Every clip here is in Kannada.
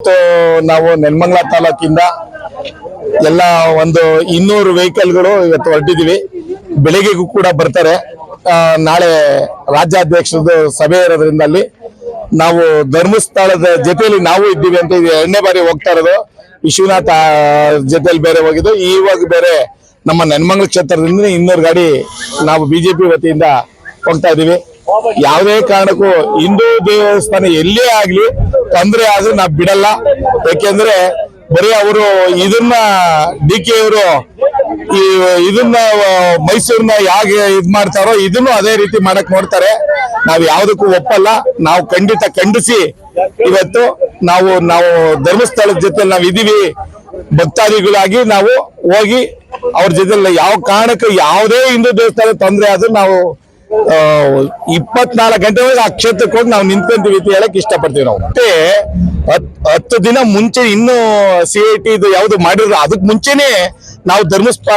ಇವತ್ತು ನಾವು ನೆನ್ಮಂಗ್ಲ ತಾಲೂಕಿಂದ ಎಲ್ಲ ಒಂದು ಇನ್ನೂರು ವೆಹಿಕಲ್ಗಳು ಇವತ್ತು ಹೊರಟಿದೀವಿ ಬೆಳಿಗ್ಗೆಗೂ ಕೂಡ ಬರ್ತಾರೆ. ನಾಳೆ ರಾಜ್ಯಾಧ್ಯಕ್ಷರದ್ದು ಸಭೆ ಇರೋದ್ರಿಂದ ಅಲ್ಲಿ ನಾವು ಧರ್ಮಸ್ಥಳದ ಜೊತೆಯಲ್ಲಿ ನಾವು ಇದ್ದೀವಿ ಅಂತ ಇದು ಎರಡನೇ ಬಾರಿ ಹೋಗ್ತಾ ಇರೋದು. ವಿಶ್ವನಾಥ ಜೊತೆಯಲ್ಲಿ ಬೇರೆ ಹೋಗಿದ್ದು. ಇವಾಗ ಬೇರೆ ನಮ್ಮ ನೆನ್ಮಂಗ್ಲ ಕ್ಷೇತ್ರದಿಂದ ಇನ್ನೂರು ಗಾಡಿ ನಾವು ಬಿಜೆಪಿ ವತಿಯಿಂದ ಹೋಗ್ತಾ ಇದೀವಿ ಯಾವುದೇ ಕಾರಣಕ್ಕೂ ಹಿಂದೂ ದೇವಸ್ಥಾನ ಎಲ್ಲೇ ಆಗ್ಲಿ ತೊಂದರೆ ಆದ್ರೂ ನಾವು ಬಿಡಲ್ಲ. ಯಾಕೆಂದ್ರೆ ಬರೀ ಅವರು ಇದನ್ನ ಡಿ ಕೆ ಅವರು ಈ ಇದನ್ನ ಮೈಸೂರಿನ ಯಾಗೆ ಇದ್ ಮಾಡ್ತಾರೋ ಇದನ್ನು ಅದೇ ರೀತಿ ಮಾಡಕ್ ನೋಡ್ತಾರೆ. ನಾವು ಯಾವುದಕ್ಕೂ ಒಪ್ಪಲ್ಲ. ನಾವು ಖಂಡಿತ ಖಂಡಿಸಿ ಇವತ್ತು ನಾವು ನಾವು ಧರ್ಮಸ್ಥಳದ ಜೊತೆ ನಾವು ಇದೀವಿ. ಭಕ್ತಾದಿಗಳಾಗಿ ನಾವು ಹೋಗಿ ಅವ್ರ ಜೊತೆ ಯಾವ ಕಾರಣಕ್ಕೂ ಯಾವುದೇ ಹಿಂದೂ ದೇವಸ್ಥಾನ ತೊಂದರೆ ಆದ್ರೂ ನಾವು ಇಪ್ಪತ್ನಾಲ್ಕು ಗಂಟೆ ಒಳಗೆ ಆ ಕ್ಷೇತ್ರಕ್ಕೆ ಹೋಗಿ ನಾವು ನಿಂತ್ಕೊಂತೀವಿ ಅಂತ ಹೇಳಕ್ ಇಷ್ಟಪಡ್ತೀವಿ ನಾವು. ಮತ್ತೆ ಹತ್- ಹತ್ತು ದಿನ ಮುಂಚೆ ಇನ್ನು ಸಿ ಐ ಟಿ ಇದು ಯಾವ್ದು ಮಾಡಿದ್ರು, ಅದಕ್ ಮುಂಚೆನೆ ನಾವು ಧರ್ಮಸ್ಥ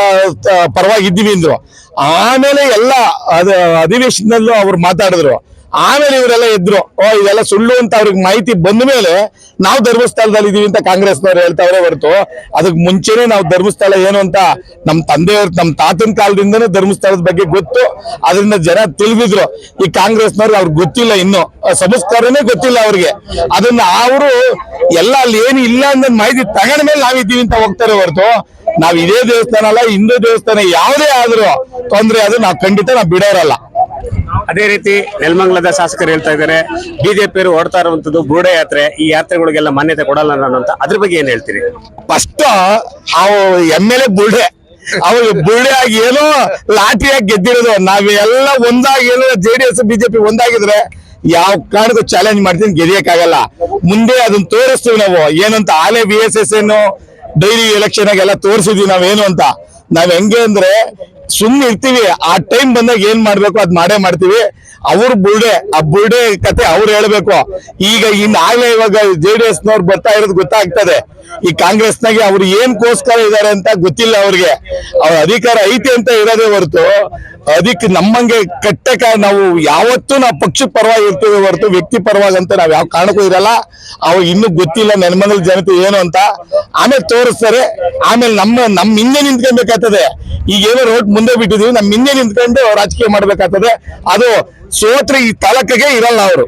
ಪರವಾಗಿ ಇದ್ದೀವಿ ಅಂದ್ರು. ಆಮೇಲೆ ಎಲ್ಲ ಅದ, ಅಧಿವೇಶನದಲ್ಲೂ ಅವ್ರು ಮಾತಾಡಿದ್ರು. ಆಮೇಲೆ ಇವರೆಲ್ಲ ಎದ್ರು. ಓ, ಇದೆಲ್ಲ ಸುಳ್ಳು ಅಂತ ಅವ್ರಿಗೆ ಮಾಹಿತಿ ಬಂದ ಮೇಲೆ ನಾವು ಧರ್ಮಸ್ಥಳದಲ್ಲಿ ಇದೀವಿ ಅಂತ ಕಾಂಗ್ರೆಸ್ನವ್ರು ಹೇಳ್ತಾವ್ರೆ ಹೊರತು. ಅದಕ್ಕೆ ಮುಂಚೆನೆ ನಾವು ಧರ್ಮಸ್ಥಳ ಏನು ಅಂತ ನಮ್ಮ ತಂದೆಯವ್ರ ನಮ್ಮ ತಾತನ ಕಾಲದಿಂದನೇ ಧರ್ಮಸ್ಥಳದ ಬಗ್ಗೆ ಗೊತ್ತು. ಅದರಿಂದ ಜನ ತಿಳಿದಿದ್ರು. ಈ ಕಾಂಗ್ರೆಸ್ನವ್ರಿಗೆ ಅವ್ರಿಗೆ ಗೊತ್ತಿಲ್ಲ ಇನ್ನು. ಸಂಸ್ಕಾರನೇ ಗೊತ್ತಿಲ್ಲ ಅವ್ರಿಗೆ. ಅದನ್ನ ಅವರು ಎಲ್ಲ ಅಲ್ಲಿ ಏನು ಇಲ್ಲ ಅಂದ ಮಾಹಿತಿ ತಗೊಂಡ ಮೇಲೆ ನಾವಿದ್ದೀವಿ ಅಂತ ಹೋಗ್ತಾರೆ ಹೊರತು. ನಾವ್ ಇದೇ ದೇವಸ್ಥಾನ ಅಲ್ಲ, ಹಿಂದೂ ದೇವಸ್ಥಾನ ಯಾವುದೇ ಆದ್ರೂ ತೊಂದರೆ ಅದು ನಾವು ಖಂಡಿತ ನಾವು ಬಿಡೋರಲ್ಲ. ಅದೇ ರೀತಿ ನೆಲಮಂಗಲದ ಶಾಸಕರು ಹೇಳ್ತಾ ಇದ್ದಾರೆ, ಬಿಜೆಪಿಯವರು ಓಡ್ತಾ ಇರುವಂತದ್ದು ಬೂಡೆ ಯಾತ್ರೆ, ಈ ಯಾತ್ರೆಗಳಿಗೆಲ್ಲ ಮಾನ್ಯತೆ ಕೊಡಲ್ಲ ಅಂತ. ಅದ್ರ ಬಗ್ಗೆ ಏನ್ ಹೇಳ್ತೀರಿ? ಫಸ್ಟ್, ಅವು ಎಂ ಎಲ್ ಎ ಬುಲ್ಡೆ ಅವ್ರು ಬುಲ್ಡೆ ಆಗಿ ಏನೋ ಲಾಠಿಯಾಗಿ ಗೆದ್ದಿರೋದು. ನಾವೆಲ್ಲ ಒಂದಾಗಿ ಏನೋ ಜೆ ಡಿ ಎಸ್ ಬಿಜೆಪಿ ಒಂದಾಗಿದ್ರೆ ಯಾವ ಕಾರಣಕ್ಕೂ ಚಾಲೆಂಜ್ ಮಾಡ್ತೀನಿ, ಗೆದಿಯಕ್ಕಾಗಲ್ಲ. ಮುಂದೆ ಅದನ್ನ ತೋರಿಸ್ತೀವಿ ನಾವು. ಏನಂತ, ಆಲೆ ಬಿ ಎಸ್ ಎಸ್ ಏನು ಡೈಲಿ ಎಲೆಕ್ಷನ್ ಆಗೆಲ್ಲ ತೋರಿಸಿದ್ವಿ ನಾವೇನು ಅಂತ. ನಾವ್ ಹೆಂಗೆ ಅಂದ್ರೆ ಸುಮ್ಮನೆ ಇರ್ತೀವಿ. ಆ ಟೈಮ್ ಬಂದಾಗ ಏನ್ ಮಾಡ್ಬೇಕು ಅದ್ ಮಾಡೇ ಮಾಡ್ತೀವಿ. ಅವ್ರ ಬುಲ್ಡೆ ಆ ಬುಲ್ಡೆ ಕತೆ ಅವ್ರು ಹೇಳ್ಬೇಕು. ಈಗ ಇನ್ ಆಗ್ಲೇ ಇವಾಗ ಜೆ ಡಿ ಎಸ್ ನವ್ರು ಬರ್ತಾ ಇರೋದು ಗೊತ್ತಾಗ್ತದೆ. ಈ ಕಾಂಗ್ರೆಸ್ನಾಗೆ ಅವ್ರು ಏನ್ಕೋಸ್ಕರ ಇದಾರೆ ಅಂತ ಗೊತ್ತಿಲ್ಲ ಅವ್ರಿಗೆ. ಅವ್ರ ಅಧಿಕಾರ ಐತಿ ಅಂತ ಇರೋದೇ ಹೊರತು ಅದಕ್ಕೆ ನಮ್ಮಂಗೆ ಕಟ್ಟಕ ನಾವು ಯಾವತ್ತೂ ನಾವು ಪಕ್ಷದ ಪರವಾಗಿ ಇರ್ತೀವಿ ಹೊರತು ವ್ಯಕ್ತಿ ಪರವಾಗಿ ಅಂತ ನಾವು ಯಾವ ಕಾರಣಕ್ಕೂ ಇರಲ್ಲ. ಅವಾಗ ಇನ್ನೂ ಗೊತ್ತಿಲ್ಲ ನೆನ್ಮಂಗಲ ಜನತೆ ಏನು ಅಂತ. ಆಮೇಲೆ ತೋರಿಸ್ತಾರೆ. ಆಮೇಲೆ ನಮ್ಮ ನಮ್ಮ ಹಿಂದೆ ನಿಂತ್ಕೊಬೇಕಾಗ್ತದೆ. ಈಗ ಏನೋ ರೋಡ್ ಮುಂದೆ ಬಿಟ್ಟಿದೀವಿ, ನಮ್ಮ ಹಿಂದೆ ನಿಂತ್ಕೊಂಡು ರಾಜಕೀಯ ಮಾಡ್ಬೇಕಾಗ್ತದೆ. ಅದು ಸೋತ್ರೆ ಈ ತಾಲೂಕಿಗೆ ಇರಲ್ಲ ಅವರು.